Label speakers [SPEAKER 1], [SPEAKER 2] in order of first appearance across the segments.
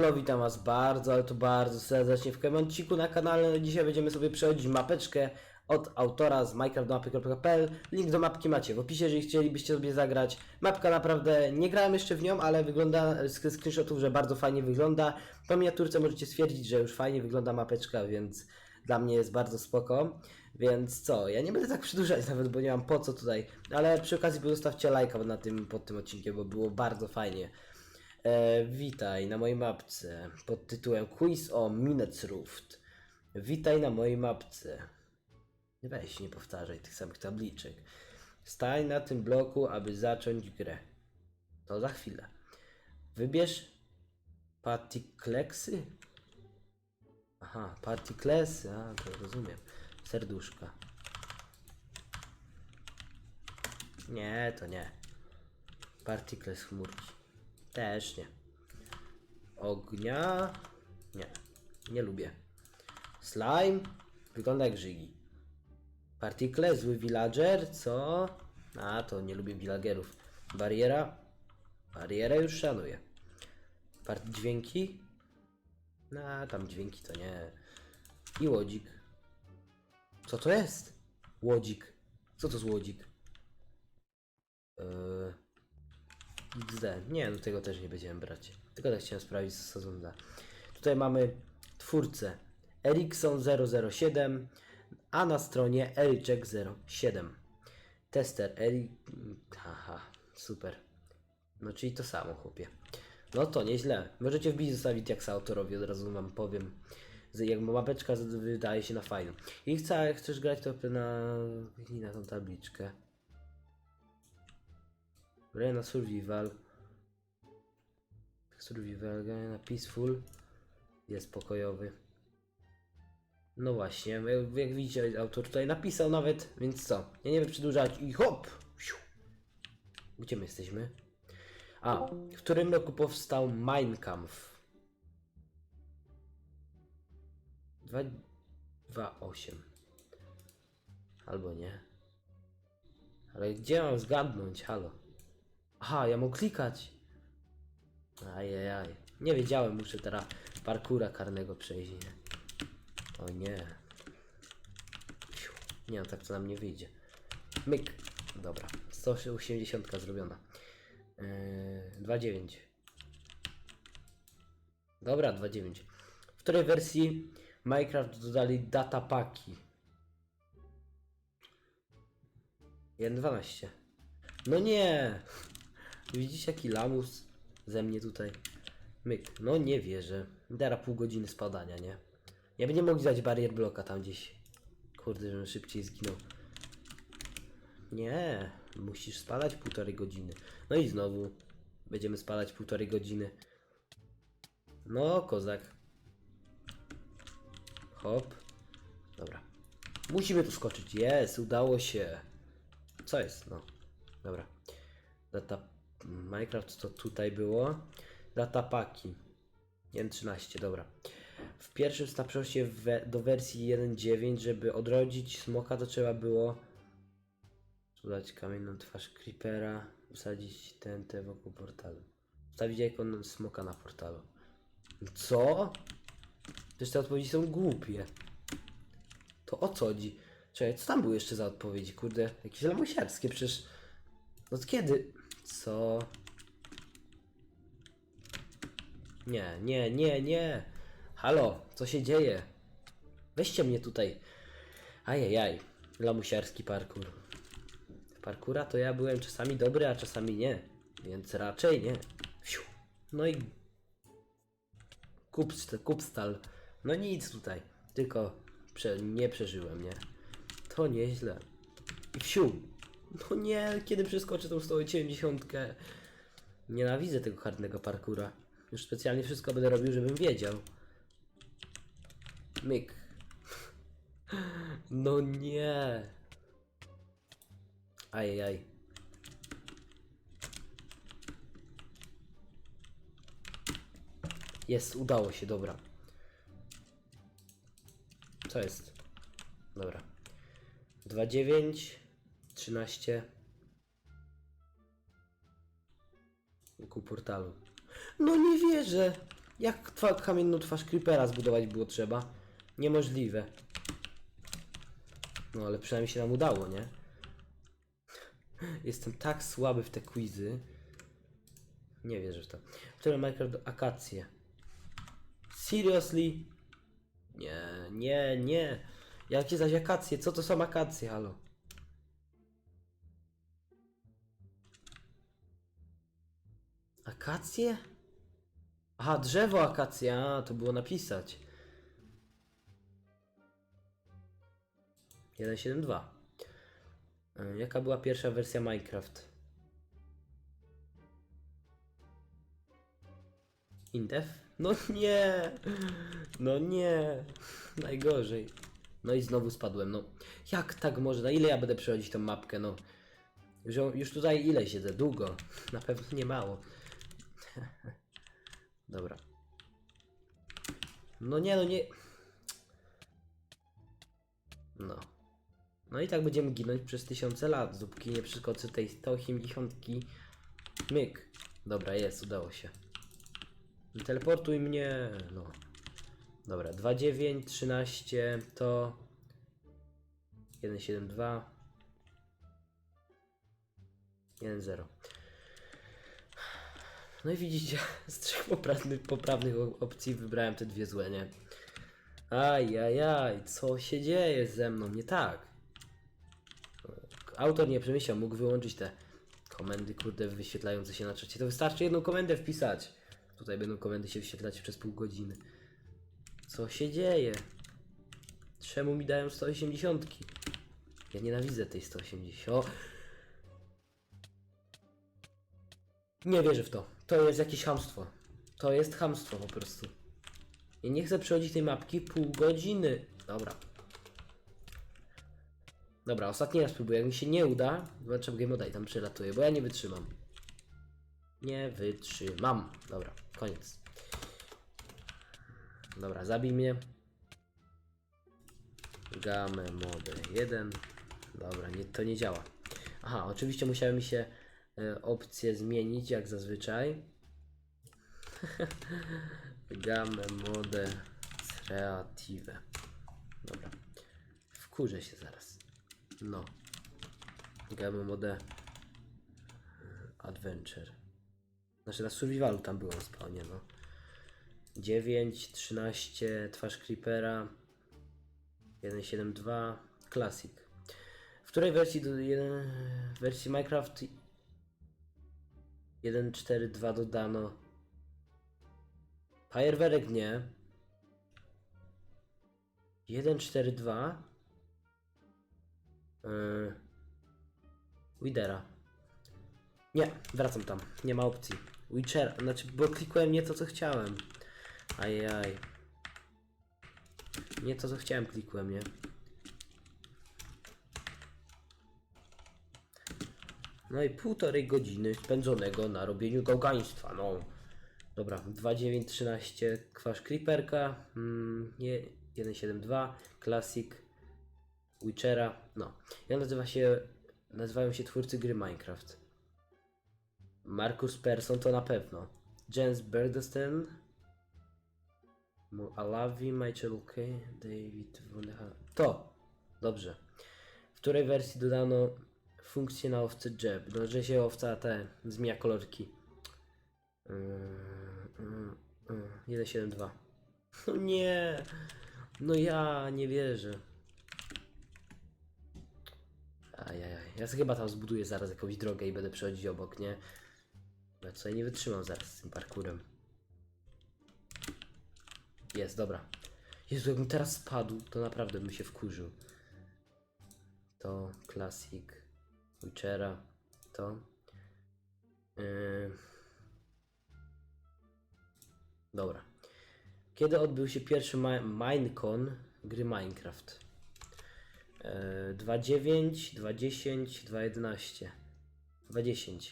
[SPEAKER 1] Hello, witam was bardzo, ale to bardzo serdecznie w Kemonciku na kanale. Dzisiaj będziemy sobie przechodzić mapeczkę od autora z minecraftmapy.pl. Link do mapki macie w opisie, jeżeli chcielibyście sobie zagrać. Mapka naprawdę, nie grałem jeszcze w nią, ale wygląda z screenshotów, że bardzo fajnie wygląda. Po miniaturce możecie stwierdzić, że już fajnie wygląda mapeczka, więc dla mnie jest bardzo spoko. Więc co, ja nie będę tak przedłużać nawet, bo nie mam po co tutaj. Ale przy okazji zostawcie lajka na tym, pod tym odcinkiem, bo było bardzo fajnie. E, witaj na mojej mapce pod tytułem Quiz o Minecraft. Witaj na mojej mapce. Weź, nie powtarzaj tych samych tabliczek. Stań na tym bloku, aby zacząć grę. To za chwilę. Wybierz partikleksy. Aha, partiklesy, a to rozumiem. Serduszka. Nie, to nie. Partikles chmurki. Też nie. Ognia. Nie. Nie lubię. Slime. Wygląda jak żygi. Partikle, zły villager, co? A, to nie lubię villagerów. Bariera. Barierę już szanuję. Part dźwięki. No, tam dźwięki to nie. I łodzik. Co to jest? Łodzik. Co to z łodzik? Eee... XD. Nie, no tego też nie będziemy brać. Tylko tak chciałem sprawdzić, co. Tutaj mamy twórcę Ericsson 007, a na stronie Ericzek07. Tester Eri... Haha, super. No czyli to samo, chłopie. No to nieźle. Możecie wbić zostawić jak autorowi, od razu wam powiem. Jak mapeczka wydaje się na fajną. I chcesz grać, to na, na tą tabliczkę. Grę na survival. Survival, grę na peaceful. Jest pokojowy. No właśnie, jak, jak widzicie, autor tutaj napisał nawet, więc co? Ja nie wiem przedłużać i hop! Gdzie my jesteśmy? A, w którym roku powstał Mein Kampf? 2.8 Albo nie. Ale gdzie mam zgadnąć? Halo. Aha, ja mogę klikać. Ajajaj. Nie wiedziałem, muszę teraz parkura karnego przejść. Nie? O nie. Fiu. Nie no, tak to nam nie wyjdzie. Myk. Dobra. 180 zrobiona. Yy, 2.9. Dobra, 2.9. W której wersji Minecraft dodali datapaki? 1.12. No nie! Widzicie jaki lamus ze mnie tutaj? Myk. No nie wierzę. Teraz pół godziny spadania, nie? Ja bym nie mógł dać barier bloka tam gdzieś. Kurde, żebym szybciej zginął. Nie, musisz spadać półtorej godziny. No i znowu będziemy spadać półtorej godziny. No, kozak. Hop. Dobra. Musimy tu skoczyć. Jest, udało się. Co jest? No. Dobra. Data Minecraft to tutaj było. Datapaki. 1.13, dobra. W pierwszym snapshocie we, do wersji 1.9, żeby odrodzić smoka, to trzeba było dodać kamienną twarz creepera, usadzić TNT wokół portalu. Ustawić ikon smoka na portalu. Co? Przecież te odpowiedzi są głupie. To o co chodzi? Czekaj, co tam były jeszcze za odpowiedzi? Kurde, jakieś lamusiarskie przecież. No od kiedy? Co? Nie, nie, nie, nie. Halo, co się dzieje? Weźcie mnie tutaj. Ajajaj, lamusiarski parkour. W parkura to ja byłem czasami dobry, a czasami nie. Więc raczej nie. Fiu. No i... Kupst, kupstal. No nic tutaj. Tylko prze, nie przeżyłem, nie? To nieźle. I wsiu. No nie, kiedy przeskoczę tą 180. Nienawidzę tego hardnego parkura. Już specjalnie wszystko będę robił, żebym wiedział. Myk. No nie. Ajajaj. Jest, udało się, dobra. Co jest? Dobra. 2,9, 13. Ku portalu. No nie wierzę. Jak twa, kamienną twarz Creepera zbudować było trzeba? Niemożliwe. No ale przynajmniej się nam udało, nie? Jestem tak słaby w te quizy. Nie wierzę w to. Które Minecraft akacje. Seriously? Nie, nie, nie. Jakie zaś akacje? Co to są akacje, halo? Akacje? Aha, drzewo akacja, a, to było napisać. 1.7.2 Y, Jaka była pierwsza wersja Minecraft? Indef? No nie! No nie! Najgorzej. No i znowu spadłem, no. Jak tak może? Na ile ja będę przechodzić tą mapkę, no? Już, już tutaj ile siedzę? Długo. Na pewno nie mało. Dobra. No nie, no nie. No. No i tak będziemy ginąć przez tysiące lat, dopóki nie przeskoczę tej 180. Myk. Dobra, jest, udało się. Teleportuj mnie. No. Dobra, 2,9, 13 to 1,72 1,0 No i widzicie, z trzech poprawnych, poprawnych op- opcji wybrałem te dwie złe, nie? Ajajaj, co się dzieje ze mną? Nie tak. Autor nie przemyślał, mógł wyłączyć te komendy, kurde, wyświetlające się na czacie. To wystarczy jedną komendę wpisać. Tutaj będą komendy się wyświetlać przez pół godziny. Co się dzieje? Czemu mi dają 180? Ja nienawidzę tej 180. O! Nie wierzę w to. To jest jakieś hamstwo. To jest hamstwo po prostu. Ja nie chcę przechodzić tej mapki pół godziny. Dobra. Dobra, ostatni raz spróbuję. Jak mi się nie uda, zobaczę game moda i tam przelatuję, bo ja nie wytrzymam. Nie wytrzymam. Dobra, koniec. Dobra, zabij mnie. Gamę mode 1. Dobra, nie, to nie działa. Aha, oczywiście musiały mi się e, opcje zmienić, jak zazwyczaj. Gamę mode creative. Dobra. Wkurzę się zaraz. No. Gamę mode adventure. Znaczy na survivalu tam byłem spawnie, no. 9, 13, twarz creepera, 1.7.2, classic. W której wersji do jeden, wersji Minecraft 1.4.2 dodano. Fajerwerek nie. 1.4.2 yy, Widera. Nie, wracam tam, nie ma opcji. Witcher, znaczy, bo klikłem nie to co chciałem. Ajaj. Nie to co chciałem klikłem, nie? No i półtorej godziny spędzonego na robieniu gałgaństwa, no. Dobra, 2.9.13 kwasz creeperka, mm, nie, 1.7.2, classic, Witchera, no. Ja nazywa się, nazywają się twórcy gry Minecraft. Markus Persson to na pewno. Jens Berdesten, Alavi, Michael K, David Wondeha. To! Dobrze. W której wersji dodano funkcję na owce jab? No, że się owca te zmienia kolorki. Yy, yy, 1.7.2. No nie! No ja nie wierzę. Ajajaj. Ja chyba tam zbuduję zaraz jakąś drogę i będę przechodzić obok, nie? Ja co ja nie wytrzymam zaraz z tym parkurem. Jest, dobra. Jezu, jakbym teraz spadł, to naprawdę bym się wkurzył. To Classic Witchera. To. Yy... Dobra. Kiedy odbył się pierwszy Mi- Minecon gry Minecraft? Yy, 2.9, 2.10, 2.11. 2.10.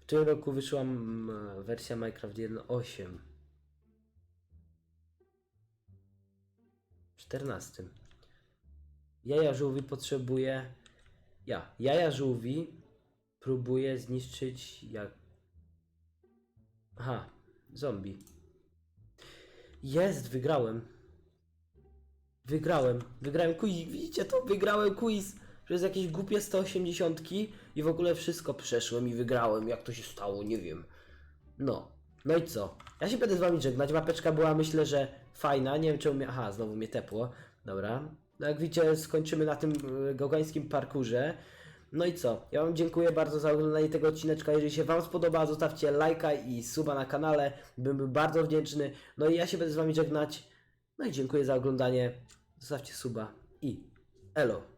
[SPEAKER 1] W tym roku wyszła wersja Minecraft 1.8. 14. Jaja żółwi potrzebuje. Ja. Jaja żółwi próbuje zniszczyć jak. Aha, zombie. Jest, wygrałem. Wygrałem, wygrałem quiz, widzicie to? Wygrałem quiz przez jakieś głupie 180 i w ogóle wszystko przeszłem i wygrałem. Jak to się stało, nie wiem. No, no i co? Ja się będę z wami żegnać. Mapeczka była myślę, że fajna. Nie wiem czemu mnie. Aha, znowu mnie tepło. Dobra. No jak widzicie, skończymy na tym y, gałgańskim parkurze. No i co? Ja Wam dziękuję bardzo za oglądanie tego odcineczka. Jeżeli się Wam spodoba, zostawcie lajka i suba na kanale. Bym był bardzo wdzięczny. No i ja się będę z Wami żegnać. No i dziękuję za oglądanie. Zostawcie suba i elo.